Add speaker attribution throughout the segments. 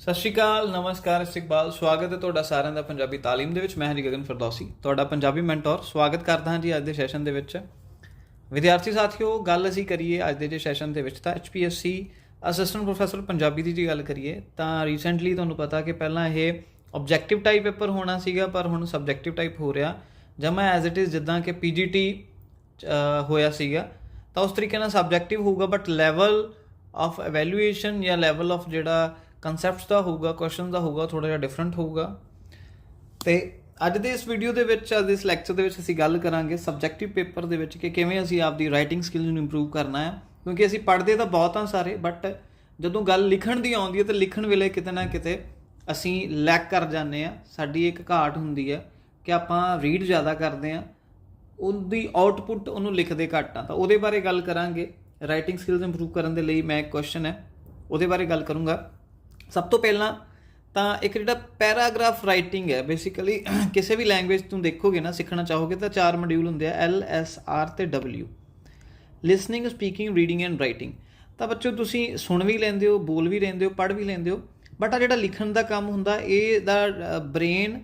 Speaker 1: ਸਤਿ ਸ਼੍ਰੀ ਅਕਾਲ, ਨਮਸਕਾਰ, ਇਸਤਕਬਾਲ। ਸਵਾਗਤ ਹੈ ਤੁਹਾਡਾ ਸਾਰਿਆਂ ਦਾ ਪੰਜਾਬੀ ਤਾਲੀਮ ਦੇ ਵਿੱਚ। ਮੈਂ ਹਰੀ ਗਗਨ ਫਰਦੌਸੀ, ਤੁਹਾਡਾ ਪੰਜਾਬੀ ਮੈਂਟੋਰ। ਸਵਾਗਤ ਕਰਦਾ ਹਾਂ ਜੀ ਅੱਜ ਦੇ ਸੈਸ਼ਨ ਦੇ ਵਿੱਚ। ਵਿਦਿਆਰਥੀ ਸਾਥੀਓ, ਗੱਲ ਅਸੀਂ ਕਰੀਏ ਅੱਜ ਦੇ ਜੇ ਸੈਸ਼ਨ ਦੇ ਵਿੱਚ ਤਾਂ HPSC ਅਸਿਸਟੈਂਟ ਪ੍ਰੋਫੈਸਰ ਪੰਜਾਬੀ ਦੀ ਜੀ ਗੱਲ ਕਰੀਏ, ਤਾਂ ਰੀਸੈਂਟਲੀ ਤੁਹਾਨੂੰ ਪਤਾ ਕਿ ਪਹਿਲਾਂ ਇਹ ਆਬਜੈਕਟਿਵ ਟਾਈਪ ਪੇਪਰ ਹੋਣਾ ਸੀਗਾ, ਪਰ ਹੁਣ ਸਬਜੈਕਟਿਵ ਟਾਈਪ ਹੋ ਰਿਹਾ। ਜਮਾ ਐਜ਼ ਇਟ ਇਜ਼ ਜਿੱਦਾਂ ਕਿ PGT ਅਹ ਹੋਇਆ ਸੀਗਾ। ਤਾਂ ਉਸ ਤਰੀਕੇ ਨਾਲ ਸਬਜੈਕਟਿਵ ਹੋਊਗਾ ਬਟ ਲੈਵਲ ਆਫ ਇਵੈਲੂਏਸ਼ਨ ਜਾਂ ਲੈਵਲ ਆਫ ਜਿਹੜਾ ਕਨਸੈਪਟਸ ਦਾ ਹੋਊਗਾ ਕੁਐਸਚਨ ਦਾ ਹੋਊਗਾ ਥੋੜਾ ਜਿਹਾ ਡਿਫਰੈਂਟ ਹੋਊਗਾ। ਤੇ ਅੱਜ ਦੇ ਇਸ ਵੀਡੀਓ ਦੇ ਵਿੱਚ, ਅੱਜ ਦੇ ਇਸ ਲੈਕਚਰ ਦੇ ਵਿੱਚ ਅਸੀਂ ਗੱਲ ਕਰਾਂਗੇ ਸਬਜੈਕਟਿਵ ਪੇਪਰ ਦੇ ਵਿੱਚ ਕਿ ਕਿਵੇਂ ਅਸੀਂ ਆਪਦੀ ਰਾਈਟਿੰਗ ਸਕਿੱਲ ਨੂੰ ਇੰਪਰੂਵ ਕਰਨਾ ਹੈ। ਕਿਉਂਕਿ ਅਸੀਂ ਪੜ੍ਹਦੇ ਤਾਂ ਬਹੁਤ ਹਾਂ ਸਾਰੇ ਬਟ ਜਦੋਂ ਗੱਲ ਲਿਖਣ ਦੀ ਆਉਂਦੀ ਹੈ, ਤਾਂ ਲਿਖਣ ਵੇਲੇ ਕਿਤੇ ਨਾ ਕਿਤੇ ਅਸੀਂ ਲੈਕ ਕਰ ਜਾਂਦੇ ਆ ਸਾਡੀ ਇੱਕ ਘਾਟ ਹੁੰਦੀ ਹੈ ਕਿ ਆਪਾਂ ਰੀਡ ਜ਼ਿਆਦਾ ਕਰਦੇ ਆ ਉਹਦੀ ਆਊਟਪੁੱਟ ਉਹਨੂੰ ਲਿਖਦੇ ਘੱਟ ਆ। ਤਾਂ ਉਹਦੇ ਬਾਰੇ ਗੱਲ ਕਰਾਂਗੇ। ਰਾਈਟਿੰਗ ਸਕਿੱਲਸ ਇੰਪਰੂਵ ਕਰਨ ਦੇ ਲਈ ਮੈਂ ਇੱਕ ਕੁਐਸਚਨ ਹੈ, ਉਹਦੇ ਬਾਰੇ ਗੱਲ ਕਰੂੰਗਾ। ਸਭ ਤੋਂ ਪਹਿਲਾਂ ਤਾਂ ਇੱਕ ਜਿਹੜਾ ਪੈਰਾਗ੍ਰਾਫ ਰਾਈਟਿੰਗ ਹੈ ਬੇਸਿਕਲੀ ਕਿਸੇ ਵੀ ਲੈਂਗੁਏਜ ਤੋਂ ਦੇਖੋਗੇ ਨਾ, ਸਿੱਖਣਾ ਚਾਹੋਗੇ ਤਾਂ ਚਾਰ ਮੋਡਿਊਲ ਹੁੰਦੇ ਆ ਐਲ ਐਸ ਆਰ ਤੇ W listening speaking reading and writing ਤਾਂ ਬੱਚੋ ਤੁਸੀਂ ਸੁਣ ਵੀ ਲੈਂਦੇ ਹੋ, ਬੋਲ ਵੀ ਲੈਂਦੇ ਹੋ, ਪੜ੍ਹ ਵੀ ਲੈਂਦੇ ਹੋ ਬਟ ਆ ਜਿਹੜਾ ਲਿਖਣ ਦਾ ਕੰਮ ਹੁੰਦਾ ਇਹ ਦਾ ਬ੍ਰੇਨ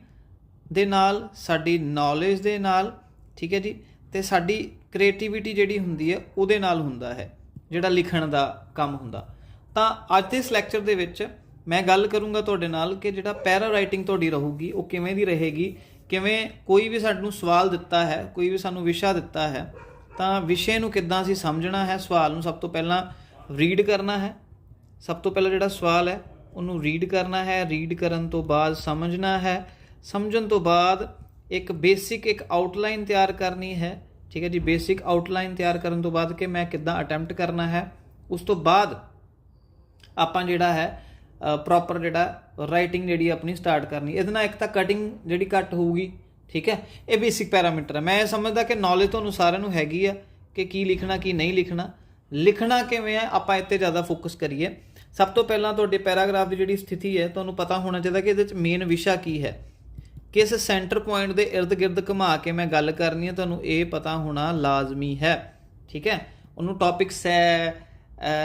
Speaker 1: ਦੇ ਨਾਲ, ਸਾਡੀ ਨੌਲੇਜ ਦੇ ਨਾਲ, ਠੀਕ ਹੈ ਜੀ, ਤੇ ਸਾਡੀ ਕ੍ਰੀਏਟੀਵਿਟੀ ਜਿਹੜੀ ਹੁੰਦੀ ਹੈ, ਉਹਦੇ ਨਾਲ ਹੁੰਦਾ ਹੈ, ਜਿਹੜਾ ਲਿਖਣ ਦਾ ਕੰਮ ਹੁੰਦਾ। ਤਾਂ ਅੱਜ ਦੇ ਇਸ ਲੈਕਚਰ ਦੇ ਵਿੱਚ ਮੈਂ ਗੱਲ ਕਰੂੰਗਾ ਤੁਹਾਡੇ ਨਾਲ ਕਿ ਜਿਹੜਾ ਪੈਰਾ ਰਾਈਟਿੰਗ ਤੁਹਾਡੀ ਰਹੂਗੀ, ਉਹ ਕਿਵੇਂ ਦੀ ਰਹੇਗੀ, ਕਿਵੇਂ ਕੋਈ ਵੀ ਸਾਨੂੰ ਸਵਾਲ ਦਿੱਤਾ ਹੈ, ਕੋਈ ਵੀ ਸਾਨੂੰ ਵਿਸ਼ਾ ਦਿੱਤਾ ਹੈ, ਤਾਂ ਵਿਸ਼ੇ ਨੂੰ ਕਿੱਦਾਂ ਅਸੀਂ ਸਮਝਣਾ ਹੈ, ਸਵਾਲ ਨੂੰ ਸਭ ਤੋਂ ਪਹਿਲਾਂ ਰੀਡ ਕਰਨਾ ਹੈ। ਸਭ ਤੋਂ ਪਹਿਲਾਂ ਜਿਹੜਾ ਸਵਾਲ ਹੈ, ਉਹਨੂੰ ਰੀਡ ਕਰਨਾ ਹੈ ਰੀਡ ਕਰਨ ਤੋਂ ਬਾਅਦ ਸਮਝਣਾ ਹੈ। ਸਮਝਣ ਤੋਂ ਬਾਅਦ ਇੱਕ ਬੇਸਿਕ ਇੱਕ ਆਊਟਲਾਈਨ ਤਿਆਰ ਕਰਨੀ ਹੈ। ਠੀਕ ਹੈ ਜੀ ਬੇਸਿਕ ਆਊਟਲਾਈਨ ਤਿਆਰ ਕਰਨ ਤੋਂ ਬਾਅਦ ਕਿ ਮੈਂ ਕਿੱਦਾਂ ਅਟੈਂਪਟ ਕਰਨਾ ਹੈ। ਉਸ ਤੋਂ ਬਾਅਦ ਆਪਾਂ ਜਿਹੜਾ ਹੈ ਪ੍ਰੋਪਰ ਜਿਹੜਾ ਰਾਈਟਿੰਗ ਜਿਹੜੀ ਆਪਣੀ ਸਟਾਰਟ ਕਰਨੀ। ਇਹਦੇ ਨਾਲ ਇੱਕ ਤਾਂ ਕਟਿੰਗ ਜਿਹੜੀ ਘੱਟ ਹੋਊਗੀ, ਠੀਕ ਹੈ? ਇਹ ਬੇਸਿਕ ਪੈਰਾਮੀਟਰ ਹੈ ਮੈਂ ਇਹ ਸਮਝਦਾ ਕਿ ਨੌਲੇਜ ਤੁਹਾਨੂੰ ਸਾਰਿਆਂ ਨੂੰ ਹੈਗੀ ਆ ਕਿ ਕੀ ਲਿਖਣਾ, ਕੀ ਨਹੀਂ ਲਿਖਣਾ। ਲਿਖਣਾ ਕਿਵੇਂ ਹੈ ਆਪਾਂ ਇੱਥੇ ਜ਼ਿਆਦਾ ਫੋਕਸ ਕਰੀਏ। ਸਭ ਤੋਂ ਪਹਿਲਾਂ ਤੁਹਾਡੇ ਪੈਰਾਗ੍ਰਾਫ ਦੀ ਜਿਹੜੀ ਸਥਿਤੀ ਹੈ, ਤੁਹਾਨੂੰ ਪਤਾ ਹੋਣਾ ਚਾਹੀਦਾ ਕਿ ਇਹਦੇ ਵਿੱਚ ਮੇਨ ਵਿਸ਼ਾ ਕੀ ਹੈ। ਕਿਸ ਸੈਂਟਰ ਪੁਆਇੰਟ ਦੇ ird-gird ਘੁਮਾ ਕੇ ਮੈਂ ਗੱਲ ਕਰਨੀ ਹੈ ਤੁਹਾਨੂੰ ਇਹ ਪਤਾ ਹੋਣਾ ਲਾਜ਼ਮੀ ਹੈ। ਠੀਕ ਹੈ? ਉਹਨੂੰ ਟੌਪਿਕਸ ਹੈ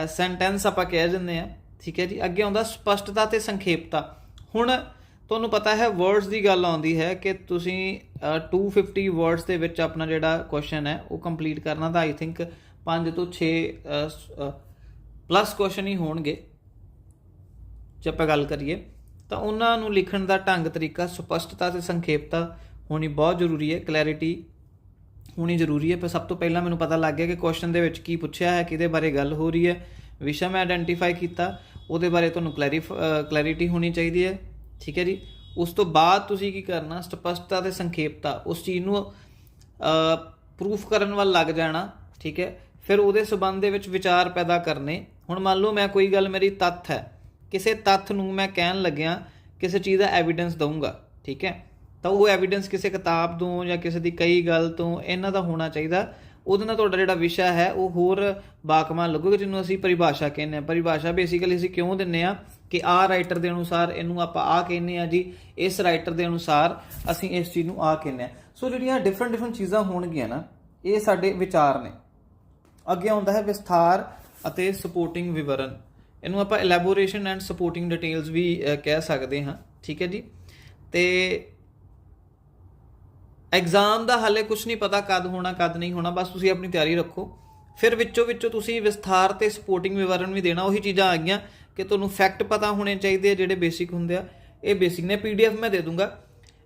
Speaker 1: ਸੈਂਟੈਂਸ ਆਪਾਂ ਕਹਿ ਦਿੰਦੇ ਆ। ਠੀਕ ਹੈ ਜੀ ਅੱਗੇ ਆਉਂਦਾ ਸਪਸ਼ਟਤਾ ਤੇ ਸੰਖੇਪਤਾ। ਹੁਣ ਤੁਹਾਨੂੰ ਪਤਾ ਹੈ ਵਰਡਸ ਦੀ ਗੱਲ ਆਉਂਦੀ ਹੈ ਕਿ ਤੁਸੀਂ ਅ, 250 ਵਰਡਸ ਦੇ ਵਿੱਚ ਆਪਣਾ ਜਿਹੜਾ ਕੁਐਸਚਨ ਹੈ ਉਹ ਕੰਪਲੀਟ ਕਰਨਾ ਤਾਂ ਆਈ ਥਿੰਕ 5 ਤੋਂ 6 ਪਲੱਸ ਕੁਐਸਚਨ ਹੀ ਹੋਣਗੇ। ਜੇ ਆਪਾਂ ਗੱਲ ਕਰੀਏ ਤਾਂ ਉਹਨਾਂ ਨੂੰ ਲਿਖਣ ਦਾ ਢੰਗ ਤਰੀਕਾ ਸਪਸ਼ਟਤਾ ਤੇ ਸੰਖੇਪਤਾ ਹੋਣੀ ਬਹੁਤ ਜ਼ਰੂਰੀ ਹੈ ਕਲੈਰਿਟੀ ਹੋਣੀ ਜ਼ਰੂਰੀ ਹੈ। ਪਰ ਸਭ ਤੋਂ ਪਹਿਲਾਂ ਮੈਨੂੰ ਪਤਾ ਲੱਗ ਗਿਆ ਕਿ ਕੁਐਸਚਨ ਦੇ ਵਿੱਚ ਕੀ ਪੁੱਛਿਆ ਹੈ ਕਿਹਦੇ ਬਾਰੇ ਗੱਲ ਹੋ ਰਹੀ ਹੈ। ਵਿਸ਼ਾ ਮੈਂ ਆਇਡੈਂਟੀਫਾਈ ਕੀਤਾ। ਉਹਦੇ ਬਾਰੇ ਤੁਹਾਨੂੰ ਕਲੈਰੀਫ ਕਲੈਰਿਟੀ ਹੋਣੀ ਚਾਹੀਦੀ ਹੈ, ਠੀਕ ਹੈ ਜੀ? ਉਸ ਤੋਂ ਬਾਅਦ ਤੁਸੀਂ ਕੀ ਕਰਨਾ, ਸਪਸ਼ਟਤਾ ਤੇ ਸੰਖੇਪਤਾ, ਉਸ ਚੀਜ਼ ਨੂੰ ਪ੍ਰੂਫ ਕਰਨ ਵੱਲ ਲੱਗ ਜਾਣਾ, ਠੀਕ ਹੈ? ਫਿਰ ਉਹਦੇ ਸਬੰਧ ਦੇ ਵਿੱਚ ਵਿਚਾਰ ਪੈਦਾ ਕਰਨੇ। ਹੁਣ ਮੰਨ ਲਓ ਮੈਂ ਕੋਈ ਗੱਲ ਮੇਰੀ ਤੱਥ ਹੈ, ਕਿਸੇ ਤੱਥ ਨੂੰ ਮੈਂ ਕਹਿਣ ਲੱਗਿਆ, ਕਿਸੇ ਚੀਜ਼ ਦਾ ਐਵੀਡੈਂਸ ਦਊਂਗਾ, ਠੀਕ ਹੈ? ਤਾਂ ਉਹ ਐਵੀਡੈਂਸ ਕਿਸੇ ਕਿਤਾਬ ਤੋਂ ਜਾਂ ਕਿਸੇ ਦੀ ਕਈ ਗੱਲ ਤੋਂ ਇਹਨਾਂ ਦਾ ਹੋਣਾ ਚਾਹੀਦਾ। ਉਹਦੇ ਨਾਲ ਤੁਹਾਡਾ ਜਿਹੜਾ ਵਿਸ਼ਾ ਹੈ, ਉਹ ਹੋਰ ਬਾਕਮਾਨ ਲੱਗੂਗਾ ਜਿਹਨੂੰ ਅਸੀਂ ਪਰਿਭਾਸ਼ਾ ਕਹਿੰਦੇ ਆ ਪਰਿਭਾਸ਼ਾ ਬੇਸਿਕਲੀ ਅਸੀਂ ਕਿਉਂ ਦਿੰਨੇ ਆ ਕਿ ਆਹ ਰਾਈਟਰ ਦੇ ਅਨੁਸਾਰ ਇਹਨੂੰ ਆਪਾਂ ਆ ਕਹਿੰਦੇ ਆ ਜੀ, ਇਸ ਰਾਈਟਰ ਦੇ ਅਨੁਸਾਰ ਅਸੀਂ ਇਸ ਚੀਜ਼ ਨੂੰ ਆ ਕਹਿੰਦੇ ਆ ਸੋ ਜਿਹੜੀਆਂ ਡਿਫਰੈਂਟ ਡਿਫਰੈਂਟ ਚੀਜ਼ਾਂ ਹੋਣਗੀਆਂ ਨਾ, ਇਹ ਸਾਡੇ ਵਿਚਾਰ ਨੇ। ਅੱਗੇ ਆਉਂਦਾ ਹੈ ਵਿਸਥਾਰ ਅਤੇ ਸਪੋਰਟਿੰਗ ਵਿਵਰਣ। ਇਹਨੂੰ ਆਪਾਂ ਇਲੈਬੋਰੇਸ਼ਨ ਐਂਡ ਸਪੋਰਟਿੰਗ ਡਿਟੇਲਸ ਵੀ ਕਹਿ ਸਕਦੇ ਹਾਂ। ਠੀਕ ਹੈ ਜੀ? ਤੇ ਐਗਜ਼ਾਮ ਦਾ ਹਾਲੇ ਕੁਝ ਨਹੀਂ ਪਤਾ ਕਦ ਹੋਣਾ, ਕਦ ਨਹੀਂ ਹੋਣਾ, ਬਸ ਤੁਸੀਂ ਆਪਣੀ ਤਿਆਰੀ ਰੱਖੋ। ਫਿਰ ਵਿੱਚੋਂ ਵਿੱਚੋਂ ਤੁਸੀਂ ਵਿਸਥਾਰ ਤੇ ਸਪੋਰਟਿੰਗ ਵਿਵਰਣ ਵੀ ਦੇਣਾ, ਉਹੀ ਚੀਜ਼ਾਂ ਆ ਗਈਆਂ ਕਿ ਤੁਹਾਨੂੰ ਫੈਕਟ ਪਤਾ ਹੋਣੇ ਚਾਹੀਦੇ ਆ ਜਿਹੜੇ ਬੇਸਿਕ ਹੁੰਦੇ ਆ। ਇਹ ਬੇਸਿਕ ਨੇ ਪੀਡੀਐਫ ਮੈਂ ਦੇ ਦੂੰਗਾ।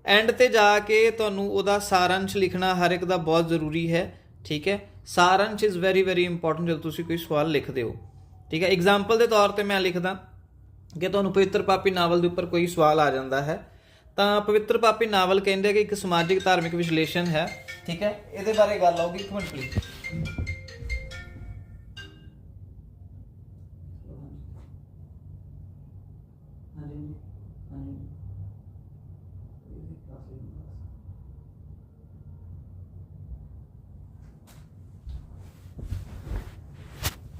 Speaker 1: ਐਂਡ ਤੇ ਜਾ ਕੇ ਤੁਹਾਨੂੰ ਉਹਦਾ ਸਾਰਾਂਸ਼ ਲਿਖਣਾ ਹਰ ਇੱਕ ਦਾ ਬਹੁਤ ਜ਼ਰੂਰੀ ਹੈ, ਠੀਕ ਹੈ? ਸਾਰਾਂਸ਼ ਇਜ਼ ਵੈਰੀ ਵੈਰੀ ਇੰਪੋਰਟੈਂਟ ਜਦੋਂ ਤੁਸੀਂ ਕੋਈ ਸਵਾਲ ਲਿਖਦੇ ਹੋ, ਠੀਕ ਹੈ? ਐਗਜ਼ਾਮਪਲ ਦੇ ਤੌਰ ਤੇ ਮੈਂ ਲਿਖਦਾ ਕਿ ਤੁਹਾਨੂੰ ਪਵਿੱਤਰ ਪਾਪੀ ਨਾਵਲ ਦੇ ਉੱਪਰ ਕੋਈ ਸਵਾਲ ਆ ਜਾਂਦਾ ਹੈ। ਤਾਂ ਪਵਿੱਤਰ ਪਾਪੀ ਨਾਵਲ ਕਹਿੰਦੇ ਕਿ ਇੱਕ ਸਮਾਜਿਕ ਧਾਰਮਿਕ ਵਿਸ਼ਲੇਸ਼ਣ ਹੈ। ਠੀਕ ਹੈ? ਇਹਦੇ ਬਾਰੇ ਗੱਲ ਆਊਗੀ, ਇੱਕ ਮਿੰਟ ਪਲੀਜ਼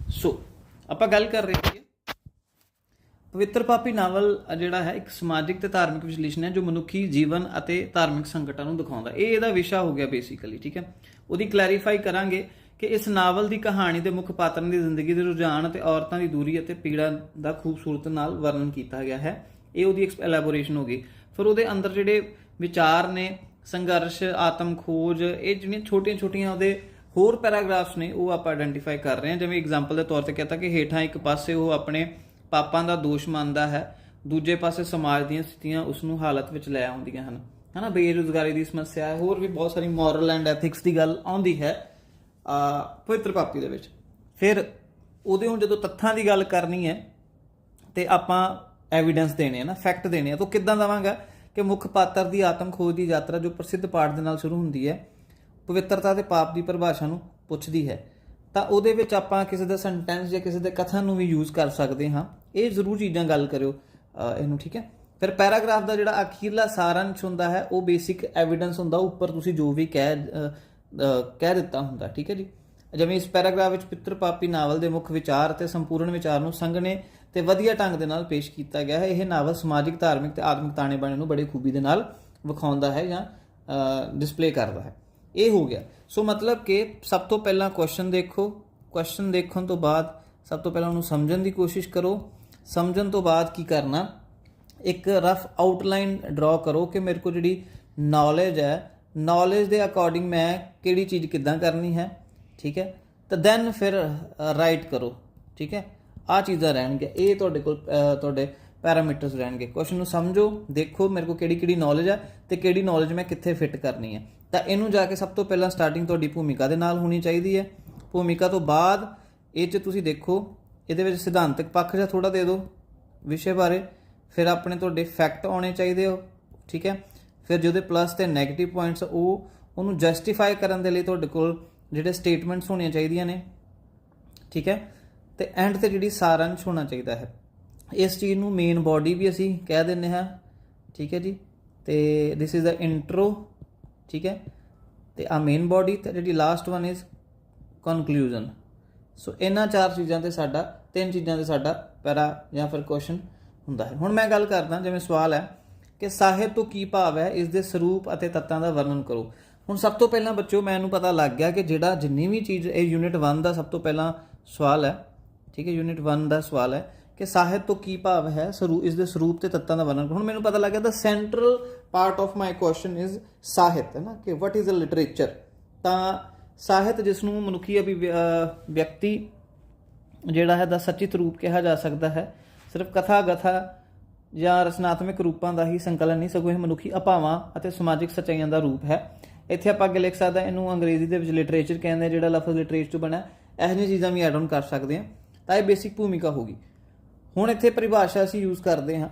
Speaker 1: ਸੋ ਆਪਾਂ ਗੱਲ ਕਰ ਰਹੇ ਪਵਿੱਤਰ ਪਾਪੀ ਨਾਵਲ ਜਿਹੜਾ ਹੈ, ਇੱਕ ਸਮਾਜਿਕ ਤੇ ਧਾਰਮਿਕ ਵਿਸ਼ਲੇਸ਼ਣ ਹੈ, ਜੋ ਮਨੁੱਖੀ ਜੀਵਨ ਅਤੇ ਧਾਰਮਿਕ ਸੰਕਟਾਂ ਨੂੰ ਦਿਖਾਉਂਦਾ ਇਹ ਇਹਦਾ ਵਿਸ਼ਾ ਹੋ ਗਿਆ ਬੇਸਿਕਲੀ ਠੀਕ ਹੈ? ਉਹਦੀ ਕਲੈਰੀਫਾਈ ਕਰਾਂਗੇ ਕਿ ਇਸ ਨਾਵਲ ਦੀ ਕਹਾਣੀ ਦੇ ਮੁੱਖ ਪਾਤਰਾਂ ਦੀ ਜ਼ਿੰਦਗੀ ਦੇ ਰੁਝਾਨ ਅਤੇ ਔਰਤਾਂ ਦੀ ਦੂਰੀ ਅਤੇ ਪੀੜਾ ਦਾ ਖੂਬਸੂਰਤ ਨਾਲ ਵਰਣਨ ਕੀਤਾ ਗਿਆ ਹੈ। ਇਹ ਉਹਦੀ ਐਲੈਬੋਰੇਸ਼ਨ ਹੋ ਗਈ। ਫਿਰ ਉਹਦੇ ਅੰਦਰ ਜਿਹੜੇ ਵਿਚਾਰ ਨੇ, ਸੰਘਰਸ਼ ਆਤਮ ਖੋਜ ਇਹ ਜਿਹੜੀਆਂ ਛੋਟੀਆਂ-ਛੋਟੀਆਂ ਉਹਦੇ ਹੋਰ ਪੈਰਾਗ੍ਰਾਫਸ ਨੇ, ਉਹ ਆਪਾਂ ਆਇਡੈਂਟੀਫਾਈ ਕਰ ਰਹੇ ਹਾਂ। ਜਿਵੇਂ ਐਗਜ਼ਾਮਪਲ ਦੇ ਤੌਰ ਤੇ ਕਹਤਾ ਕਿ ਹੇਠਾਂ ਇੱਕ ਪਾਸੇ ਉਹ ਆਪਣੇ ਪਾਪਾਂ ਦਾ ਦੋਸ਼ ਮੰਨਦਾ ਹੈ, ਦੂਜੇ ਪਾਸੇ ਸਮਾਜ ਦੀਆਂ ਸਥਿਤੀਆਂ ਉਸ ਨੂੰ ਹਾਲਤ ਵਿੱਚ ਲੈ ਆਉਂਦੀਆਂ ਹਨ। ਹਨਾ, ਬੇਰੁਜ਼ਗਾਰੀ ਦੀ ਸਮੱਸਿਆ ਹੈ, ਹੋਰ ਵੀ ਬਹੁਤ ਸਾਰੀ ਮੋਰਲ ਐਂਡ ਐਥਿਕਸ ਦੀ ਗੱਲ ਆਉਂਦੀ ਹੈ, ਆ, ਪਵਿੱਤਰ ਪਾਪੀ ਦੇ ਵਿੱਚ। ਫਿਰ ਉਹਦੇ ਹੁਣ ਜਦੋਂ ਤੱਥਾਂ ਦੀ ਗੱਲ ਕਰਨੀ ਹੈ, ਤੇ ਆਪਾਂ ਐਵੀਡੈਂਸ ਦੇਣੇ ਆ ਨਾ ਫੈਕਟ ਦੇਣੇ ਆ, ਤਾਂ ਕਿੱਦਾਂ ਦਵਾਂਗਾ ਕਿ ਮੁੱਖ ਪਾਤਰ ਦੀ ਆਤਮ ਖੋਜ ਦੀ ਯਾਤਰਾ ਜੋ ਪ੍ਰਸਿੱਧ ਪਾਠ ਦੇ ਨਾਲ ਸ਼ੁਰੂ ਹੁੰਦੀ ਹੈ, ਪਵਿੱਤਰਤਾ ਤੇ ਪਾਪ ਦੀ ਪਰਿਭਾਸ਼ਾ ਨੂੰ ਪੁੱਛਦੀ ਹੈ। ਤਾਂ ਉਹਦੇ ਵਿੱਚ ਆਪਾਂ ਕਿਸੇ ਦਾ ਸੈਂਟੈਂਸ ਜਾਂ ਕਿਸੇ ਦੇ ਕਥਨ ਨੂੰ ਵੀ ਯੂਜ਼ ਕਰ ਸਕਦੇ ਹਾਂ। ਇਹ ਜ਼ਰੂਰ ਚੀਜ਼ਾਂ ਗੱਲ ਕਰਿਓ ਇਹਨੂੰ, ਠੀਕ ਹੈ? ਫਿਰ ਪੈਰਾਗ੍ਰਾਫ ਦਾ ਜਿਹੜਾ ਅਖੀਰਲਾ ਸਾਰੰਸ਼ ਹੁੰਦਾ ਹੈ, ਉਹ ਬੇਸਿਕ ਐਵੀਡੈਂਸ ਹੁੰਦਾ, ਉੱਪਰ ਤੁਸੀਂ ਜੋ ਵੀ ਕਹਿ ਕਹਿ ਦਿੱਤਾ ਹੁੰਦਾ, ਠੀਕ ਹੈ ਜੀ? ਜਿਵੇਂ ਇਸ ਪੈਰਾਗ੍ਰਾਫ ਵਿੱਚ ਪਿੱਤਰ ਪਾਪੀ ਨਾਵਲ ਦੇ ਮੁੱਖ ਵਿਚਾਰ ਅਤੇ ਸੰਪੂਰਨ ਵਿਚਾਰ ਨੂੰ ਸੰਘਣੇ ਤੇ ਵਧੀਆ ਢੰਗ ਦੇ ਨਾਲ ਪੇਸ਼ ਕੀਤਾ ਗਿਆ ਹੈ, ਇਹ ਨਾਵਲ ਸਮਾਜਿਕ, ਧਾਰਮਿਕ ਤੇ ਆਤਮਿਕ ਤਾਣੇ ਬਾਣੇ ਨੂੰ ਬੜੀ ਖੂਬੀ ਦੇ ਨਾਲ ਵਿਖਾਉਂਦਾ ਹੈ ਜਾਂ ਡਿਸਪਲੇ ਕਰਦਾ ਹੈ। ਇਹ ਹੋ ਗਿਆ। ਸੋ ਮਤਲਬ ਕਿ ਸਭ ਤੋਂ ਪਹਿਲਾਂ ਕੁਐਸਚਨ ਦੇਖੋ। ਕੁਐਸਚਨ ਦੇਖਣ ਤੋਂ ਬਾਅਦ ਸਭ ਤੋਂ ਪਹਿਲਾਂ ਉਹਨੂੰ ਸਮਝਣ ਦੀ ਕੋਸ਼ਿਸ਼ ਕਰੋ। ਸਮਝਣ ਤੋਂ ਬਾਅਦ ਕੀ ਕਰਨਾ? ਇੱਕ ਰਫ ਆਊਟਲਾਈਨ ਡਰਾ ਕਰੋ ਕਿ ਮੇਰੇ ਕੋਲ ਜਿਹੜੀ ਨੌਲੇਜ ਹੈ ਨੌਲੇਜ ਦੇ ਅਕੋਰਡਿੰਗ ਮੈਂ ਕਿਹੜੀ ਚੀਜ਼ ਕਿੱਦਾਂ ਕਰਨੀ ਹੈ, ਠੀਕ ਹੈ? ਤਾਂ ਦੈਨ ਫਿਰ ਰਾਈਟ ਕਰੋ, ਠੀਕ ਹੈ? ਆ ਚੀਜ਼ਾਂ ਰਹਿਣਗੀਆਂ। ਇਹ ਤੁਹਾਡੇ ਕੋਲ ਤੁਹਾਡੇ ਪੈਰਾਮੀਟਰਸ ਰਹਿਣਗੇ। ਕੁਐਸਚਨ ਨੂੰ ਸਮਝੋ, ਦੇਖੋ ਮੇਰੇ ਕੋਲ ਕਿਹੜੀ ਕਿਹੜੀ ਨੌਲੇਜ ਹੈ ਤੇ ਕਿਹੜੀ ਨੌਲੇਜ ਮੈਂ ਕਿੱਥੇ ਫਿੱਟ ਕਰਨੀ ਹੈ ਤਾਂ ਇਹਨੂੰ ਜਾ ਕੇ ਸਭ ਤੋਂ ਪਹਿਲਾਂ ਸਟਾਰਟਿੰਗ ਤੁਹਾਡੀ ਭੂਮਿਕਾ ਦੇ ਨਾਲ ਹੋਣੀ ਚਾਹੀਦੀ ਹੈ। ਭੂਮਿਕਾ ਤੋਂ ਬਾਅਦ ਇਹ 'ਚ ਤੁਸੀਂ ਦੇਖੋ, ਇਹਦੇ ਵਿੱਚ ਸਿਧਾਂਤਕ ਪੱਖ ਜਾਂ ਥੋੜਾ ਦੇ ਦਿਓ ਵਿਸ਼ੇ ਬਾਰੇ, ਫਿਰ ਆਪਣੇ ਤੁਹਾਡੇ ਫੈਕਟ ਆਉਣੇ ਚਾਹੀਦੇ ਹੋ ਠੀਕ ਹੈ? ਫਿਰ ਜਿਹਦੇ ਪਲੱਸ ਤੇ 네ਗੇਟਿਵ ਪੁਆਇੰਟਸ ਉਹ, ਉਹਨੂੰ ਜਸਟੀਫਾਈ ਕਰਨ ਦੇ ਲਈ ਤੁਹਾਡੇ ਕੋਲ ਜਿਹੜੇ ਸਟੇਟਮੈਂਟਸ ਹੋਣੀਆਂ ਚਾਹੀਦੀਆਂ ਨੇ, ਠੀਕ ਹੈ? ਤੇ ਐਂਡ ਤੇ ਜਿਹੜੀ ਸਾਰਾਂਸ਼ ਹੋਣਾ ਚਾਹੀਦਾ ਹੈ। ਇਸ ਚੀਜ਼ ਨੂੰ ਮੇਨ ਬਾਡੀ ਵੀ ਅਸੀਂ ਕਹਿ ਦਿੰਨੇ ਹਾਂ, ਠੀਕ ਹੈ ਜੀ? ਤੇ ਥਿਸ ਇਜ਼ ਦਾ ਇੰਟਰੋ ਠੀਕ ਹੈ? ਤੇ ਆ ਮੇਨ ਬਾਡੀ ਤੇ ਜਿਹੜੀ last one is conclusion so ਇਹਨਾਂ ਚਾਰ ਚੀਜ਼ਾਂ ਤੇ ਸਾਡਾ, ਤਿੰਨ ਚੀਜ਼ਾਂ ਤੇ ਸਾਡਾ ਪੈਰਾ ਜਾਂ ਫਿਰ ਕੁਐਸਚਨ ਹੁੰਦਾ ਹੈ। ਹੁਣ ਮੈਂ ਗੱਲ ਕਰਦਾ, ਜਿਵੇਂ ਸਵਾਲ ਹੈ ਕਿ ਸਾਹਿਤ ਤੋਂ ਕੀ ਭਾਵ ਹੈ, ਇਸ ਦੇ ਸਰੂਪ ਅਤੇ ਤੱਤਾਂ ਦਾ ਵਰਣਨ ਕਰੋ। ਹੁਣ ਸਭ ਤੋਂ ਪਹਿਲਾਂ ਬੱਚਿਓ, ਮੈਨੂੰ ਪਤਾ ਲੱਗ ਗਿਆ ਕਿ ਜਿਹੜਾ ਜਿੰਨੀ ਵੀ ਚੀਜ਼, ਇਹ ਯੂਨਿਟ 1 ਦਾ ਸਭ ਤੋਂ ਪਹਿਲਾਂ ਸਵਾਲ ਹੈ, ਠੀਕ ਹੈ? ਯੂਨਿਟ 1 ਦਾ ਸਵਾਲ ਹੈ ਕਿ ਸਾਹਿਤ ਤੋਂ ਕੀ ਭਾਵ ਹੈ ਸਰੂ, ਇਸ ਦੇ ਸਰੂਪ ਤੇ ਤੱਤਾਂ ਦਾ ਵਰਣਨ ਹੁਣ ਮੈਨੂੰ ਪਤਾ ਲੱਗ ਗਿਆ ਦਾ central part of my question is ਸਾਹਿਤ, ਹੈ ਨਾ, ਕਿ ਵਾਟ ਇਜ਼ ਅ ਲਿਟਰੇਚਰ ਤਾਂ ਸਾਹਿਤ ਜਿਸ ਨੂੰ ਮਨੁੱਖੀ ਅਭਿ ਵਿਅਕਤੀ ਜਿਹੜਾ ਹੈ ਦਾ ਸੱਚਿਤ ਰੂਪ ਕਿਹਾ ਜਾ ਸਕਦਾ ਹੈ, ਸਿਰਫ ਕਥਾ ਗਥਾ ਜਾਂ ਰਚਨਾਤਮਕ ਰੂਪਾਂ ਦਾ ਹੀ ਸੰਕਲਨ ਨਹੀਂ, ਸਗੋਂ ਇਹ ਮਨੁੱਖੀ ਅਭਾਵਾਂ ਅਤੇ ਸਮਾਜਿਕ ਸੱਚਾਈਆਂ ਦਾ ਰੂਪ ਹੈ। ਇੱਥੇ ਆਪਾਂ ਅੱਗੇ ਲਿਖ ਸਕਦੇ, ਇਹਨੂੰ ਅੰਗਰੇਜ਼ੀ ਦੇ ਵਿੱਚ ਲਿਟਰੇਚਰ ਕਹਿੰਦੇ ਜਿਹੜਾ ਲਫ਼ਜ਼ ਲਿਟਰੇਚਰ ਤੋਂ ਬਣਿਆ, ਇਹੋ ਜਿਹੀਆਂ ਚੀਜ਼ਾਂ ਵੀ ਐਡ ਆਨ ਕਰ ਸਕਦੇ ਹਾਂ। ਤਾਂ ਇਹ ਬੇਸਿਕ ਭੂਮਿਕਾ ਹੋਗੀ ਹੁਣ ਇੱਥੇ ਪਰਿਭਾਸ਼ਾ ਅਸੀਂ ਯੂਜ਼ ਕਰਦੇ ਹਾਂ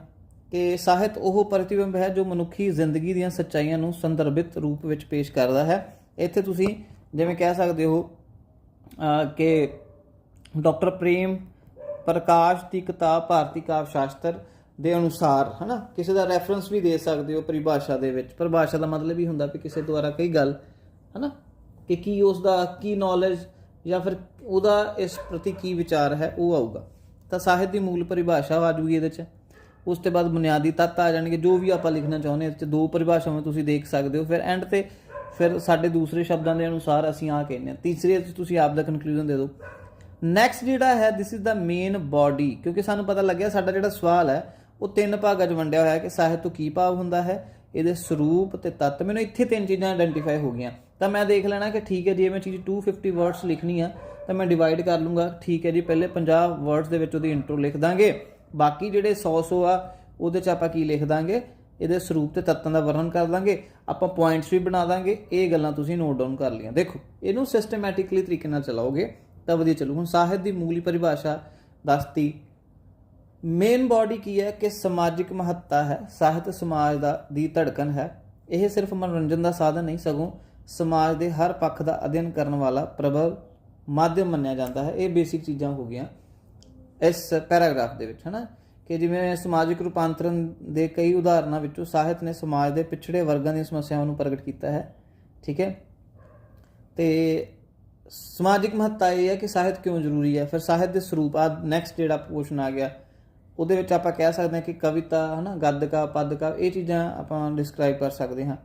Speaker 1: ਕਿ ਸਾਹਿਤ ਉਹ ਪ੍ਰਤੀਬਿੰਬ ਹੈ ਜੋ ਮਨੁੱਖੀ ਜ਼ਿੰਦਗੀ ਦੀਆਂ ਸੱਚਾਈਆਂ ਨੂੰ ਸੰਦਰਭਿਤ ਰੂਪ ਵਿੱਚ ਪੇਸ਼ ਕਰਦਾ ਹੈ। ਇੱਥੇ ਤੁਸੀਂ ਜਿਵੇਂ ਕਹਿ ਸਕਦੇ ਹੋ ਕਿ ਡਾਕਟਰ ਪ੍ਰੇਮ ਪ੍ਰਕਾਸ਼ ਦੀ ਕਿਤਾਬ ਭਾਰਤੀ ਕਾਵਿ ਸ਼ਾਸਤਰ ਦੇ ਅਨੁਸਾਰ, ਹਨਾ, ਕਿਸੇ ਦਾ ਰੈਫਰੈਂਸ ਵੀ ਦੇ ਸਕਦੇ ਹੋ ਪਰਿਭਾਸ਼ਾ ਦੇ ਵਿੱਚ। ਪਰਿਭਾਸ਼ਾ ਦਾ ਮਤਲਬ ਹੀ ਹੁੰਦਾ ਵੀ ਕਿਸੇ ਦੁਆਰਾ ਕਈ ਗੱਲ, ਹਨਾ, ਕਿ ਕੀ ਉਸ ਦਾ ਕੀ ਨੌਲੇਜ ਜਾਂ ਫਿਰ ਉਹਦਾ ਇਸ ਪ੍ਰਤੀ ਕੀ ਵਿਚਾਰ ਹੈ, ਉਹ ਆਊਗਾ। ਤਾਂ ਸਾਹਿਤ ਦੀ ਮੂਲ ਪਰਿਭਾਸ਼ਾ ਆ ਜੂਗੀ ਇਹਦੇ ਚ। ਉਸ ਤੋਂ ਬਾਅਦ ਬੁਨਿਆਦੀ ਤੱਤ ਆ ਜਾਣਗੇ, ਜੋ ਵੀ ਆਪਾਂ ਲਿਖਣਾ ਚਾਹੁੰਦੇ ਹਾਂ ਇਹ ਚ ਦੋ ਪਰਿਭਾਸ਼ਾਵਾਂ ਤੁਸੀਂ ਦੇਖ ਸਕਦੇ ਹੋ। ਫਿਰ ਐਂਡ ਤੇ ਫਿਰ ਸਾਡੇ ਦੂਸਰੇ ਸ਼ਬਦਾਂ ਦੇ ਅਨੁਸਾਰ ਅਸੀਂ ਆ ਕਹਿੰਦੇ ਹਾਂ। ਤੀਸਰੇ ਚ ਤੁਸੀਂ ਆਪ ਦਾ ਕਨਕਲੂਜਨ ਦੇ ਦਿਓ। ਨੈਕਸਟ ਜਿਹੜਾ ਹੈ this is the main body ਕਿਉਂਕਿ ਸਾਨੂੰ ਪਤਾ ਲੱਗਿਆ ਸਾਡਾ ਜਿਹੜਾ ਸਵਾਲ ਹੈ, ਉਹ ਤਿੰਨ ਭਾਗਾਂ 'ਚ ਵੰਡਿਆ ਹੋਇਆ ਹੈ ਕਿ ਸਾਹਿਤ ਤੋਂ ਕੀ ਭਾਵ ਹੁੰਦਾ ਹੈ, ਇਹਦੇ ਸਰੂਪ ਤੇ ਤੱਤ। ਮੈਨੂੰ ਇੱਥੇ ਤਿੰਨ ਚੀਜ਼ਾਂ ਆਇਡੈਂਟੀਫਾਈ ਹੋ ਗਈਆਂ। ਤਾਂ ਮੈਂ ਦੇਖ ਲੈਣਾ ਕਿ ਠੀਕ ਹੈ ਜੀ, ਇਹ ਮੈਂ ਚੀਜ਼ 250 ਵਰਡਸ ਲਿਖਣੀ ਆ, ਤਾਂ ਮੈਂ ਡਿਵਾਈਡ ਕਰ ਲੂੰਗਾ। ਠੀਕ ਹੈ ਜੀ, ਪਹਿਲੇ 50 ਵਰਡਸ ਦੇ ਵਿੱਚ ਉਹਦੀ ਇੰਟਰੋ ਲਿਖ ਦਾਂਗੇ। ਬਾਕੀ ਜਿਹੜੇ 100 100 ਆ, ਉਹਦੇ 'ਚ ਆਪਾਂ ਕੀ ਲਿਖ ਦਾਂਗੇ? ਇਹਦੇ ਸਰੂਪ ਤੇ ਤੱਤਾਂ ਦਾ ਵਰਣਨ ਕਰ ਦਾਂਗੇ। ਆਪਾਂ ਪੁਆਇੰਟਸ ਵੀ ਬਣਾ ਦਾਂਗੇ। ਇਹ ਗੱਲਾਂ ਤੁਸੀਂ ਨੋਟ ਡਾਊਨ ਕਰ ਲਈਆਂ। ਦੇਖੋ, ਇਹਨੂੰ ਸਿਸਟਮੈਟਿਕਲੀ ਤਰੀਕੇ ਨਾਲ ਚਲਾਓਗੇ, ਤਾਂ ਵਧੀਆ ਚੱਲੂ। ਹੁਣ ਸਾਹਿਤ ਦੀ ਮੂਲੀ ਪਰਿਭਾਸ਼ਾ ਦੱਸਤੀ। ਮੇਨ ਬਾਡੀ ਕੀ ਹੈ? ਕਿ ਸਮਾਜਿਕ ਮਹੱਤਤਾ ਹੈ। ਸਾਹਿਤ ਸਮਾਜ ਦਾ, ਦੀ ਧੜਕਣ ਹੈ। ਇਹ ਸਿਰਫ ਮਨੋਰੰਜਨ ਦਾ ਸਾਧਨ ਨਹੀਂ, ਸਗੋਂ ਸਮਾਜ ਦੇ ਹਰ ਪੱਖ ਦਾ ਅਧਿਐਨ ਕਰਨ ਵਾਲਾ ਪ੍ਰਬਲ ਮਾਧਿਅਮ ਮੰਨਿਆ ਜਾਂਦਾ ਹੈ। ਇਹ ਬੇਸਿਕ ਚੀਜ਼ਾਂ ਹੋ ਗਈਆਂ ਇਸ ਪੈਰਾਗ੍ਰਾਫ ਦੇ ਵਿੱਚ, ਹਨਾ? ਕਿ ਜਿਵੇਂ ਸਮਾਜਿਕ ਰੂਪਾਂਤਰਣ ਦੇ ਕਈ ਉਦਾਹਰਨਾਂ ਵਿੱਚੋਂ ਸਾਹਿਤ ਨੇ ਸਮਾਜ ਦੇ ਪਿਛੜੇ ਵਰਗਾਂ ਦੀਆਂ ਸਮੱਸਿਆਵਾਂ ਨੂੰ ਪ੍ਰਗਟ ਕੀਤਾ ਹੈ। ਠੀਕ ਹੈ? ਤੇ ਸਮਾਜਿਕ ਮਹੱਤਤਾ ਇਹ ਹੈ ਕਿ ਸਾਹਿਤ ਕਿਉਂ ਜ਼ਰੂਰੀ ਹੈ? ਫਿਰ ਸਾਹਿਤ ਦੇ ਸਰੂਪ ਆ ਨੈਕਸਟ ਜਿਹੜਾ ਪੋਰਸ਼ਨ ਆ ਗਿਆ, ਉਹਦੇ ਵਿੱਚ ਆਪਾਂ ਕਹਿ ਸਕਦੇ ਹਾਂ ਕਿ ਕਵਿਤਾ, ਹਨਾ? ਗੱਦਕਾ, ਪਦਕਾ, ਇਹ ਚੀਜ਼ਾਂ ਆਪਾਂ ਡਿਸਕ੍ਰਾਈਬ ਕਰ ਸਕਦੇ ਹਾਂ।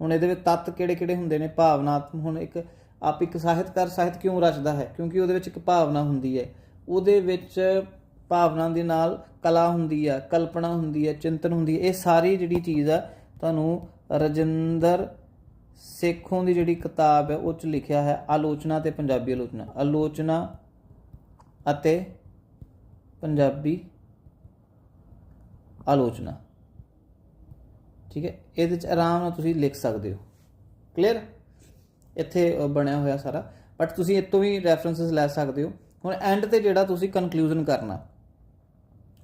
Speaker 1: ਹੁਣ ਇਹਦੇ ਵਿੱਚ ਤੱਤ ਕਿਹੜੇ ਕਿਹੜੇ ਹੁੰਦੇ ਨੇ? ਭਾਵਨਾਤਮਕ ਹੁਣ ਇੱਕ ਆਪ ਇੱਕ ਸਾਹਿਤਕਾਰ ਸਾਹਿਤ ਕਿਉਂ ਰਚਦਾ ਹੈ? ਕਿਉਂਕਿ ਉਹਦੇ ਵਿੱਚ ਇੱਕ ਭਾਵਨਾ ਹੁੰਦੀ ਹੈ। ਉਹਦੇ ਵਿੱਚ ਭਾਵਨਾ ਦੇ ਨਾਲ ਕਲਾ ਹੁੰਦੀ ਆ, ਕਲਪਨਾ ਹੁੰਦੀ ਹੈ ਚਿੰਤਨ ਹੁੰਦੀ ਹੈ ਇਹ ਸਾਰੀ ਜਿਹੜੀ ਚੀਜ਼ ਆ, ਤੁਹਾਨੂੰ ਰਜਿੰਦਰ ਸੇਖੋਂ ਦੀ ਜਿਹੜੀ ਕਿਤਾਬ ਹੈ, ਉਹ ਚ ਲਿਖਿਆ ਹੈ, ਆਲੋਚਨਾ ਤੇ ਪੰਜਾਬੀ ਆਲੋਚਨਾ। ਆਲੋਚਨਾ ਅਤੇ ਪੰਜਾਬੀ ਆਲੋਚਨਾ। ਠੀਕ ਹੈ? ਇਹਦੇ ਚ ਆਰਾਮ ਨਾਲ ਤੁਸੀਂ ਲਿਖ ਸਕਦੇ ਹੋ। ਕਲੀਅਰ ਇੱਥੇ ਬਣਿਆ ਹੋਇਆ ਸਾਰਾ। ਬਟ ਤੁਸੀਂ ਇਤੋਂ ਵੀ ਰੈਫਰੈਂਸਸ ਲੈ ਸਕਦੇ ਹੋ। ਹੁਣ ਐਂਡ ਤੇ ਜਿਹੜਾ ਤੁਸੀਂ ਕਨਕਲੂਜਨ ਕਰਨਾ।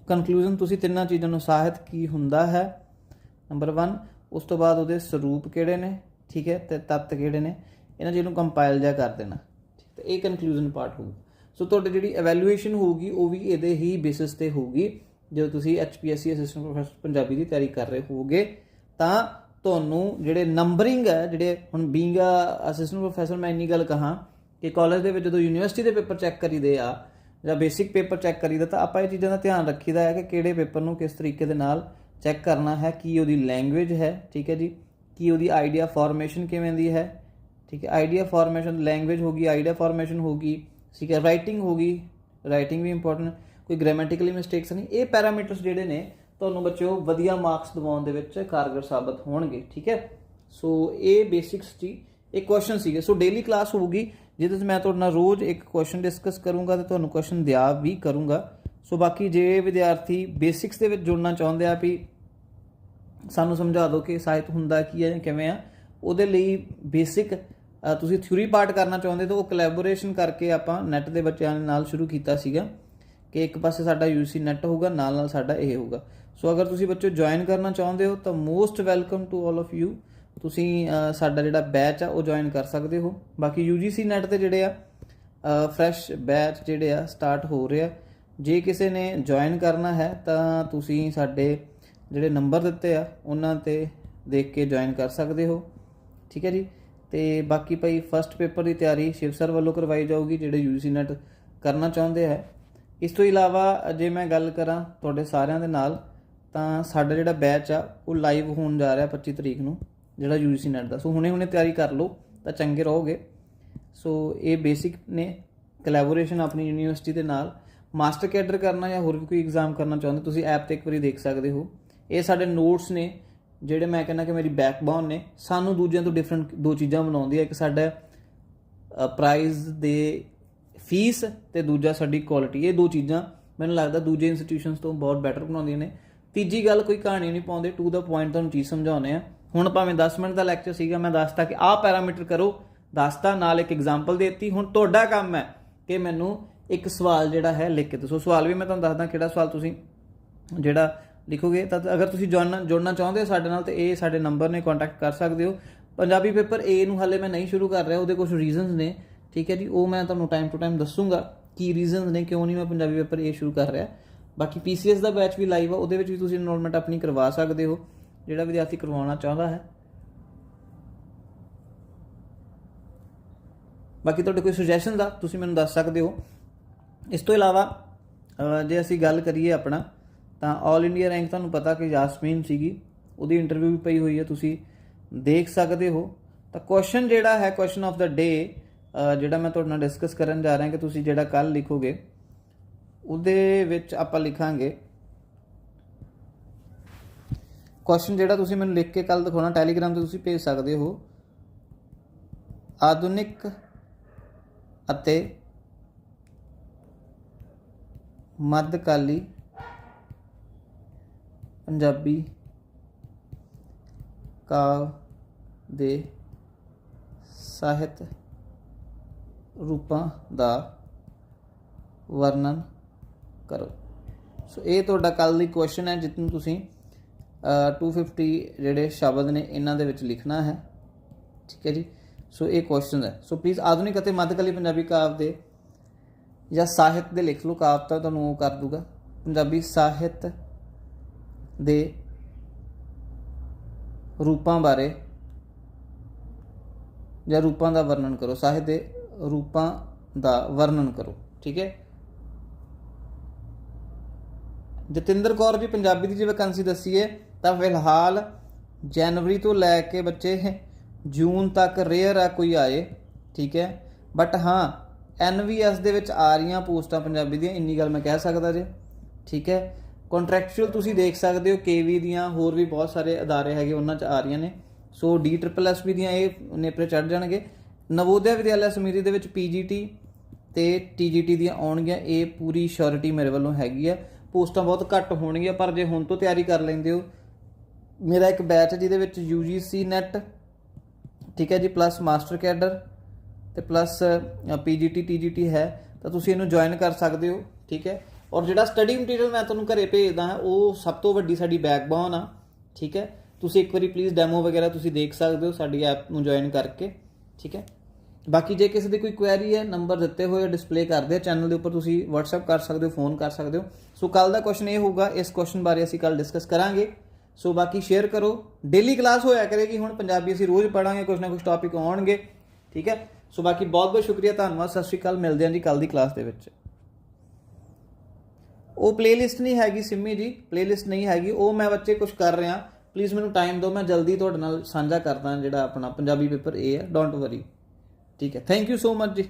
Speaker 1: ਕਨਕਲੂਜਨ ਤੁਸੀਂ ਤਿੰਨਾਂ ਚੀਜ਼ਾਂ ਨੂੰ ਸਾਹਿਤ ਕੀ ਹੁੰਦਾ ਹੈ? ਨੰਬਰ 1 ਉਸ ਤੋਂ ਬਾਅਦ ਉਹਦੇ ਸਰੂਪ ਕਿਹੜੇ ਨੇ? ਠੀਕ ਹੈ? ਤੇ ਤੱਤ ਕਿਹੜੇ ਨੇ? ਇਹਨਾਂ ਚੀਜ਼ਾਂ ਨੂੰ ਕੰਪਾਈਲ ਜਿਹਾ ਕਰ ਦੇਣਾ। ਠੀਕ ਤੇ ਇਹ ਕਨਕਲੂਜਨ ਪਾਰਟ ਹੋਊਗਾ ਸੋ ਤੁਹਾਡੀ ਜਿਹੜੀ ਇਵੈਲੂਏਸ਼ਨ ਹੋਊਗੀ, ਉਹ ਵੀ ਇਹਦੇ ਹੀ ਬੇਸਿਸ ਤੇ ਹੋਊਗੀ। ਜਦੋਂ ਤੁਸੀਂ HPSC ਅਸਿਸਟੈਂਟ ਪ੍ਰੋਫੈਸਰ ਪੰਜਾਬੀ ਦੀ ਤਿਆਰੀ ਕਰ ਰਹੇ ਹੋਵੋਗੇ ਤਾਂ ਤੁਹਾਨੂੰ ਜਿਹੜੇ ਨੰਬਰਿੰਗ ਹੈ, ਜਿਹੜੇ ਹੁਣ ਬੀਇੰਗ ਅ ਅਸਿਸਟੈਂਟ ਪ੍ਰੋਫੈਸਰ ਮੈਂ ਇੰਨੀ ਗੱਲ ਕਹਾਂ ਕਿ ਕਾਲਜ ਦੇ ਵਿੱਚ ਜਦੋਂ ਯੂਨੀਵਰਸਿਟੀ ਦੇ ਪੇਪਰ ਚੈੱਕ ਕਰੀਦੇ ਆ ਜਾਂ ਬੇਸਿਕ ਪੇਪਰ ਚੈੱਕ ਕਰੀਦਾ ਤਾਂ ਆਪਾਂ ਇਹ ਚੀਜ਼ਾਂ ਦਾ ਧਿਆਨ ਰੱਖੀਦਾ ਹੈ ਕਿ ਕਿਹੜੇ ਪੇਪਰ ਨੂੰ ਕਿਸ ਤਰੀਕੇ ਦੇ ਨਾਲ ਚੈੱਕ ਕਰਨਾ ਹੈ, ਕੀ ਉਹਦੀ ਲੈਂਗੁਏਜ ਹੈ, ਠੀਕ ਹੈ ਜੀ? ਕੀ ਉਹਦੀ ਆਈਡੀਆ ਫਾਰਮੇਸ਼ਨ ਕਿਵੇਂ ਦੀ ਹੈ? ਠੀਕ ਹੈ ਆਈਡੀਆ ਫਾਰਮੇਸ਼ਨ ਲੈਂਗੁਏਜ ਹੋਗੀ ਆਈਡੀਆ ਫਾਰਮੇਸ਼ਨ ਹੋਗੀ ਠੀਕ ਹੈ ਰਾਈਟਿੰਗ ਹੋਗੀ ਰਾਈਟਿੰਗ ਵੀ ਇੰਪੋਰਟੈਂਟ ਕੋਈ ਗ੍ਰਾਮੈਟਿਕਲੀ ਮਿਸਟੇਕਸ ਨਹੀਂ, ਇਹ ਪੈਰਾਮੀਟਰਸ ਜਿਹੜੇ ਨੇ ਤੁਹਾਨੂੰ ਬੱਚਿਓ ਵਧੀਆ ਮਾਰਕਸ ਦਿਵਾਉਣ ਦੇ ਵਿੱਚ ਕਾਰਗਰ ਸਾਬਤ ਹੋਣਗੇ, ਠੀਕ ਹੈ? ਸੋ ਇਹ ਬੇਸਿਕਸ ਜੀ ਇਹ ਕੁਐਸਚਨ ਸੀਗੇ। ਸੋ ਡੇਲੀ ਕਲਾਸ ਹੋਊਗੀ, ਜਿਹਦੇ ਵਿੱਚ ਮੈਂ ਤੁਹਾਡੇ ਨਾਲ ਰੋਜ਼ ਇੱਕ ਕੁਐਸਚਨ ਡਿਸਕਸ ਕਰੂੰਗਾ ਤੇ ਤੁਹਾਨੂੰ ਕੁਐਸਚਨ ਦਿਆ ਵੀ ਕਰੂੰਗਾ। ਸੋ ਬਾਕੀ ਜੇ ਵਿਦਿਆਰਥੀ ਬੇਸਿਕਸ ਦੇ ਵਿੱਚ ਜੁੜਨਾ ਚਾਹੁੰਦੇ ਆ ਵੀ ਸਾਨੂੰ ਸਮਝਾ ਦਿਓ ਕਿ ਸਾਹਿਤ ਹੁੰਦਾ ਕੀ ਹੈ ਜਾਂ ਕਿਵੇਂ ਆ, ਉਹਦੇ ਲਈ ਬੇਸਿਕ ਤੁਸੀਂ ਥਿਊਰੀ ਪਾਰਟ ਕਰਨਾ ਚਾਹੁੰਦੇ ਤਾਂ ਉਹ ਕੋਲੈਬੋਰੇਸ਼ਨ ਕਰਕੇ ਆਪਾਂ ਨੈਟ ਦੇ ਬੱਚਿਆਂ ਨਾਲ ਸ਼ੁਰੂ ਕੀਤਾ ਸੀਗਾ। ਕਿ ਇੱਕ ਪਾਸੇ ਸਾਡਾ ਯੂਸੀ ਨੈਟ ਹੋਊਗਾ, ਨਾਲ ਨਾਲ ਸਾਡਾ ਇਹ ਹੋਊਗਾ। ਸੋ ਅਗਰ ਤੁਸੀਂ ਬੱਚੋ ਜੁਆਇਨ ਕਰਨਾ ਚਾਹੁੰਦੇ ਹੋ, ਤਾਂ most welcome to all of you ਤੁਸੀਂ ਸਾਡਾ ਜਿਹੜਾ ਬੈਚ ਆ, ਉਹ ਜੁਆਇਨ ਕਰ ਸਕਦੇ ਹੋ। ਬਾਕੀ UGC ਨੈਟ ਤੇ ਜਿਹੜੇ ਆ ਫਰੈਸ਼ ਬੈਚ ਜਿਹੜੇ ਆ ਸਟਾਰਟ ਹੋ ਰਹੇ ਆ। ਜੇ ਕਿਸੇ ਨੇ ਜੁਆਇਨ ਕਰਨਾ ਹੈ, ਤਾਂ ਤੁਸੀਂ ਸਾਡੇ ਜਿਹੜੇ ਨੰਬਰ ਦਿੱਤੇ ਆ, ਉਹਨਾਂ ਤੇ ਦੇਖ ਕੇ ਜੁਆਇਨ ਕਰ ਸਕਦੇ ਹੋ। ਠੀਕ ਹੈ ਜੀ? ਤੇ ਬਾਕੀ ਭਾਈ ਫਰਸਟ ਪੇਪਰ ਦੀ ਤਿਆਰੀ ਸ਼ਿਵ ਸਰ ਵੱਲੋਂ ਕਰਵਾਈ ਜਾਊਗੀ, ਜਿਹੜੇ ਯੂਜੀ ਨੈਟ ਕਰਨਾ ਚਾਹੁੰਦੇ ਹੈ ਇਸ ਤੋਂ ਇਲਾਵਾ ਜੇ ਮੈਂ ਗੱਲ ਕਰਾਂ ਤੁਹਾਡੇ ਸਾਰਿਆਂ ਦੇ ਨਾਲ, ਤਾਂ ਸਾਡਾ ਜਿਹੜਾ ਬੈਚ ਆ, ਉਹ ਲਾਈਵ ਹੋਣ ਜਾ ਰਿਹਾ 25 ਤਰੀਕ ਨੂੰ, ਜਿਹੜਾ ਯੂਜੀ ਨੈਟ ਦਾ। ਸੋ ਹੁਣੇ ਹੁਣੇ ਤਿਆਰੀ ਕਰ ਲਓ, ਤਾਂ ਚੰਗੇ ਰਹੋਗੇ। ਸੋ ਇਹ ਬੇਸਿਕ ਨੇ ਕੋਲੈਬੋਰੇਸ਼ਨ ਆਪਣੀ ਯੂਨੀਵਰਸਿਟੀ ਦੇ ਨਾਲ। ਮਾਸਟਰ ਕੈਡਰ ਕਰਨਾ ਜਾਂ ਹੋਰ ਵੀ ਕੋਈ ਐਗਜ਼ਾਮ ਕਰਨਾ ਚਾਹੁੰਦੇ ਤੁਸੀਂ ਐਪ ਤੇ ਇੱਕ ਵਾਰੀ ਦੇਖ ਸਕਦੇ ਹੋ। ਇਹ ਸਾਡੇ ਨੋਟਸ ਨੇ, ਜਿਹੜੇ ਮੈਂ ਕਹਿੰਦਾ ਕਿ ਮੇਰੀ ਬੈਕਬੋਨ ਨੇ। ਸਾਨੂੰ ਦੂਜਿਆਂ ਤੋਂ ਡਿਫਰੈਂਟ ਦੋ ਚੀਜ਼ਾਂ ਬਣਾਉਂਦੀ ਹੈ ਇੱਕ ਸਾਡਾ ਪ੍ਰਾਈਜ਼ ਦੇ ਫੀਸ ਤੇ ਦੂਜਾ ਸਾਡੀ ਕੁਆਲਿਟੀ ਇਹ ਦੋ ਚੀਜ਼ਾਂ ਮੈਨੂੰ ਲੱਗਦਾ ਦੂਜੇ ਇੰਸਟੀਟਿਊਸ਼ਨਸ ਤੋਂ ਬਹੁਤ ਬੈਟਰ ਬਣਾਉਂਦੀਆਂ ਨੇ। ਤੀਜੀ ਗੱਲ ਕੋਈ ਕਹਾਣੀ ਨਹੀਂ ਪਾਉਂਦੇ। ਟੂ ਦਾ ਪੁਆਇੰਟ ਤੁਹਾਨੂੰ ਚੀਜ਼ ਸਮਝਾਉਂਦੇ ਆ ਹੁਣ ਭਾਵੇਂ 10 ਮਿੰਟ ਦਾ ਲੈਕਚਰ ਸੀਗਾ, ਮੈਂ ਦੱਸਤਾ ਕਿ ਆਹ ਪੈਰਾਮੀਟਰ ਕਰੋ। ਦੱਸਤਾ, ਨਾਲ ਇੱਕ ਐਗਜ਼ਾਮਪਲ ਦਿੱਤੀ। ਹੁਣ ਤੁਹਾਡਾ ਕੰਮ ਹੈ ਕਿ ਮੈਨੂੰ ਇੱਕ ਸਵਾਲ ਜਿਹੜਾ ਹੈ ਲਿਖ ਕੇ ਦੱਸੋ। ਸਵਾਲ ਵੀ ਮੈਂ ਤੁਹਾਨੂੰ ਦੱਸਦਾ ਕਿਹੜਾ ਸਵਾਲ ਤੁਸੀਂ ਜਿਹੜਾ ਲਿਖੋਗੇ। ਤਾਂ ਅਗਰ ਤੁਸੀਂ ਜੁੜਨਾ ਜੁੜਨਾ ਚਾਹੁੰਦੇ ਹੋ ਸਾਡੇ ਨਾਲ, ਤੇ ਇਹ ਸਾਡੇ ਨੰਬਰ ਨੇ ਕੰਟੈਕਟ ਕਰ ਸਕਦੇ ਹੋ। ਪੰਜਾਬੀ ਪੇਪਰ A ਨੂੰ ਹਾਲੇ ਮੈਂ ਨਹੀਂ ਸ਼ੁਰੂ ਕਰ ਰਿਹਾ। ਉਹਦੇ ਕੁਝ ਰੀਜ਼ਨਸ ਨੇ। ਠੀਕ ਹੈ ਜੀ, ਉਹ ਮੈਂ ਤੁਹਾਨੂੰ ਟਾਈਮ ਟੂ ਟਾਈਮ ਦੱਸੂਗਾ ਕੀ ਰੀਜ਼ਨਸ ਨੇ, ਕਿਉਂ ਨਹੀਂ ਮੈਂ ਪੰਜਾਬੀ ਪੇਪਰ ਇਹ ਸ਼ੁਰੂ ਕਰ ਰਿਹਾ। ਬਾਕੀ PCS ਦਾ ਬੈਚ ਵੀ ਲਾਈਵ ਆ, ਉਹਦੇ ਵਿੱਚ ਵੀ ਤੁਸੀਂ ਇਨਰੋਲਮੈਂਟ ਆਪਣੀ ਕਰਵਾ ਸਕਦੇ ਹੋ, ਜਿਹੜਾ ਵਿਦਿਆਰਥੀ ਕਰਵਾਉਣਾ ਚਾਹੁੰਦਾ ਹੈ। ਬਾਕੀ ਤੁਹਾਡੇ ਕੋਈ ਸੁਜੈਸ਼ਨ ਦਾ ਤੁਸੀਂ ਮੈਨੂੰ ਦੱਸ ਸਕਦੇ ਹੋ। ਇਸ ਤੋਂ ਇਲਾਵਾ ਜੇ ਅਸੀਂ ਗੱਲ ਕਰੀਏ ਆਪਣਾ, ਤਾਂ 올 ਇੰਡੀਆ ਰੈਂਕ ਤੁਹਾਨੂੰ ਪਤਾ ਕਿ ਯਾਸਮੀਨ ਸੀਗੀ, ਉਹਦੀ ਇੰਟਰਵਿਊ ਵੀ ਪਈ ਹੋਈ ਹੈ ਤੁਸੀਂ ਦੇਖ ਸਕਦੇ ਹੋ। ਤਾਂ ਕੁਐਸਚਨ ਜਿਹੜਾ ਹੈ ਕੁਐਸਚਨ ਆਫ ਦਾ ਡੇ ਜਿਹੜਾ ਮੈਂ ਤੁਹਾਡੇ ਨਾਲ ਡਿਸਕਸ ਕਰਨ ਜਾ ਰਿਹਾ ਕਿ ਤੁਸੀਂ ਜਿਹੜਾ ਕੱਲ ਲਿਖੋਗੇ, ਉਹਦੇ ਵਿੱਚ ਆਪਾਂ ਲਿਖਾਂਗੇ। ਕੁਐਸਚਨ ਜਿਹੜਾ ਤੁਸੀਂ ਮੈਨੂੰ ਲਿਖ ਕੇ ਕੱਲ ਦਿਖਾਉਣਾ ਟੈਲੀਗ੍ਰਾਮ ਤੇ ਤੁਸੀਂ ਭੇਜ ਸਕਦੇ ਹੋ। ਆਧੁਨਿਕ ਅਤੇ ਮੱਧਕਾਲੀ ਪੰਜਾਬੀ ਕਾਵ ਦੇ ਸਾਹਿਤ ਰੂਪਾਂ ਦਾ ਵਰਣਨ ਕਰੋ। ਸੋ ਇਹ ਤੁਹਾਡਾ ਕੱਲ ਦੀ ਕੁਐਸਚਨ ਹੈ ਜਿਸ ਤੁਸੀਂ ਅ, 250 ਜਿਹੜੇ ਸ਼ਬਦ ਨੇ ਇਹਨਾਂ ਦੇ ਵਿੱਚ ਲਿਖਣਾ ਹੈ। ਠੀਕ ਹੈ ਜੀ? ਸੋ ਇਹ ਕੁਐਸਚਨ ਹੈ। ਸੋ ਪਲੀਜ਼ ਆਧੁਨਿਕ ਅਤੇ ਮੱਧਕਾਲੀ ਪੰਜਾਬੀ ਕਾਵ ਦੇ ਜਾਂ ਸਾਹਿਤ ਦੇ ਲਿਖ ਲਓ ਕਾਵ ਤਾਂ ਤੁਹਾਨੂੰ ਉਹ ਕਰ ਦੂਗਾ। ਪੰਜਾਬੀ ਸਾਹਿਤ ਦੇ ਰੂਪਾਂ ਬਾਰੇ ਜਾਂ ਰੂਪਾਂ ਦਾ ਵਰਣਨ ਕਰੋ। ਸਾਹਿਤ ਦੇ ਰੂਪਾਂ ਦਾ ਵਰਣਨ ਕਰੋ, ਠੀਕ ਹੈ? ਜਤਿੰਦਰ ਕੌਰ ਵੀ ਪੰਜਾਬੀ ਦੀ ਜੇ ਵੈਕੈਂਸੀ ਦੱਸੀ ਹੈ ਤਾਂ ਫਿਲਹਾਲ ਜਨਵਰੀ ਤੋਂ ਲੈ ਕੇ ਬੱਚੇ, ਜੂਨ ਤੱਕ ਰੇਅਰ ਆ ਕੋਈ ਆਏ, ਠੀਕ ਹੈ? ਬਟ ਹਾਂ ਐਨਵੀਐਸ ਦੇ ਵਿੱਚ ਆ ਰਹੀਆਂ ਪੋਸਟਾਂ ਪੰਜਾਬੀ ਦੀਆਂ, ਇੰਨੀ ਗੱਲ ਮੈਂ ਕਹਿ ਸਕਦਾ ਜੇ, ਠੀਕ ਹੈ? ਕੰਟਰੈਕਚੁਅਲ ਤੁਸੀਂ ਦੇਖ ਸਕਦੇ ਹੋ ਕੇਵੀ ਦੀਆਂ ਹੋਰ ਵੀ ਬਹੁਤ ਸਾਰੇ ਅਦਾਰੇ ਹੈਗੇ, ਉਹਨਾਂ 'ਚ ਆ ਰਹੀਆਂ ਨੇ। So D triple S B ਦੀਆਂ ਇਹ ਨੇਪਰੇ ਚੜ ਜਾਣਗੇ। ਨਵੋਦਿਆ ਵਿਦਿਆਲਿਆ ਸਮਿਤੀ ਦੇ ਵਿੱਚ ਪੀਜੀਟੀ ਤੇ ਟੀਜੀਟੀ ਦੀਆਂ ਆਉਣਗੀਆਂ, ਇਹ ਪੂਰੀ ਸ਼ੋਰਿਟੀ ਮੇਰੇ ਵੱਲੋਂ ਹੈਗੀ ਆ। ਪੋਸਟਾਂ ਬਹੁਤ ਘੱਟ ਹੋਣਗੀਆਂ, ਪਰ ਜੇ ਹੁਣ ਤੋਂ ਤਿਆਰੀ ਕਰ ਲੈਂਦੇ ਹੋ, ਮੇਰਾ ਇੱਕ ਬੈਚ ਜਿਹਦੇ ਵਿੱਚ UGC ਨੈਟ ਠੀਕ ਹੈ ਜੀ ਪਲੱਸ ਮਾਸਟਰ ਕੈਡਰ ਤੇ ਪਲੱਸ ਪੀਜੀਟੀ ਟੀਜੀਟੀ ਹੈ, ਤਾਂ ਤੁਸੀਂ ਇਹਨੂੰ ਜੁਆਇਨ ਕਰ ਸਕਦੇ ਹੋ, ਠੀਕ ਹੈ। ਔਰ ਜਿਹੜਾ ਸਟੱਡੀ ਮਟੀਰੀਅਲ ਮੈਂ ਤੁਹਾਨੂੰ ਘਰੇ ਭੇਜਦਾ ਹਾਂ, ਉਹ ਸਭ ਤੋਂ ਵੱਡੀ ਸਾਡੀ ਬੈਕਬੋਨ ਆ, ਠੀਕ ਹੈ। ਤੁਸੀਂ ਇੱਕ ਵਾਰੀ ਪਲੀਜ਼ ਡੈਮੋ ਵਗੈਰਾ ਤੁਸੀਂ ਦੇਖ ਸਕਦੇ ਹੋ ਸਾਡੀ ਐਪ ਨੂੰ ਜੁਆਇਨ ਕਰਕੇ। ਠੀਕ ਹੈ? ਬਾਕੀ ਜੇ ਕਿਸੇ ਦੀ ਕੋਈ ਕੁਐਰੀ ਹੈ ਨੰਬਰ ਦਿੱਤੇ ਹੋਏ ਡਿਸਪਲੇ ਕਰਦੇ ਆ ਚੈਨਲ ਦੇ ਉੱਪਰ, ਤੁਸੀਂ WhatsApp ਕਰ ਸਕਦੇ ਹੋ ਫੋਨ ਕਰ ਸਕਦੇ ਹੋ। ਸੋ ਕੱਲ ਦਾ ਕੁਐਸਚਨ ਇਹ ਹੋਊਗਾ, ਇਸ ਕੁਐਸਚਨ ਬਾਰੇ ਅਸੀਂ ਕੱਲ ਡਿਸਕਸ ਕਰਾਂਗੇ। ਸੋ ਬਾਕੀ ਸ਼ੇਅਰ ਕਰੋ। ਡੇਲੀ ਕਲਾਸ ਹੋਇਆ ਕਰੇਗੀ ਹੁਣ ਪੰਜਾਬੀ ਅਸੀਂ ਰੋਜ਼ ਪੜਾਂਗੇ ਕੁਝ ਨਾ ਕੁਝ ਟੌਪਿਕ ਆਉਣਗੇ, ਠੀਕ ਹੈ? ਸੋ ਬਾਕੀ ਬਹੁਤ ਬਹੁਤ ਸ਼ੁਕਰੀਆ, ਧੰਨਵਾਦ, ਸਤਿ ਸ਼੍ਰੀ ਅਕਾਲ, ਮਿਲਦੇ ਹਾਂ ਜੀ ਕੱਲ ਦੀ ਕਲਾਸ ਦੇ ਵਿੱਚ। ਉਹ ਪਲੇਲਿਸਟ ਨਹੀਂ ਹੈਗੀ, ਸਿੰਮੀ ਜੀ ਪਲੇਲਿਸਟ ਨਹੀਂ ਹੈਗੀ, ਉਹ ਮੈਂ ਬੱਚੇ ਕੁਝ ਕਰ ਰਿਹਾ। ਪਲੀਜ਼ ਮੈਨੂੰ ਟਾਈਮ ਦਿਓ, ਮੈਂ ਜਲਦੀ ਤੁਹਾਡੇ ਨਾਲ ਸਾਂਝਾ ਕਰਦਾ ਜਿਹੜਾ ਆਪਣਾ ਪੰਜਾਬੀ ਪੇਪਰ ਇਹ ਹੈ ਡੋਂਟ ਵਰੀ ਠੀਕ ਹੈ ਥੈਂਕ ਯੂ ਸੋ ਮਚ ਜੀ।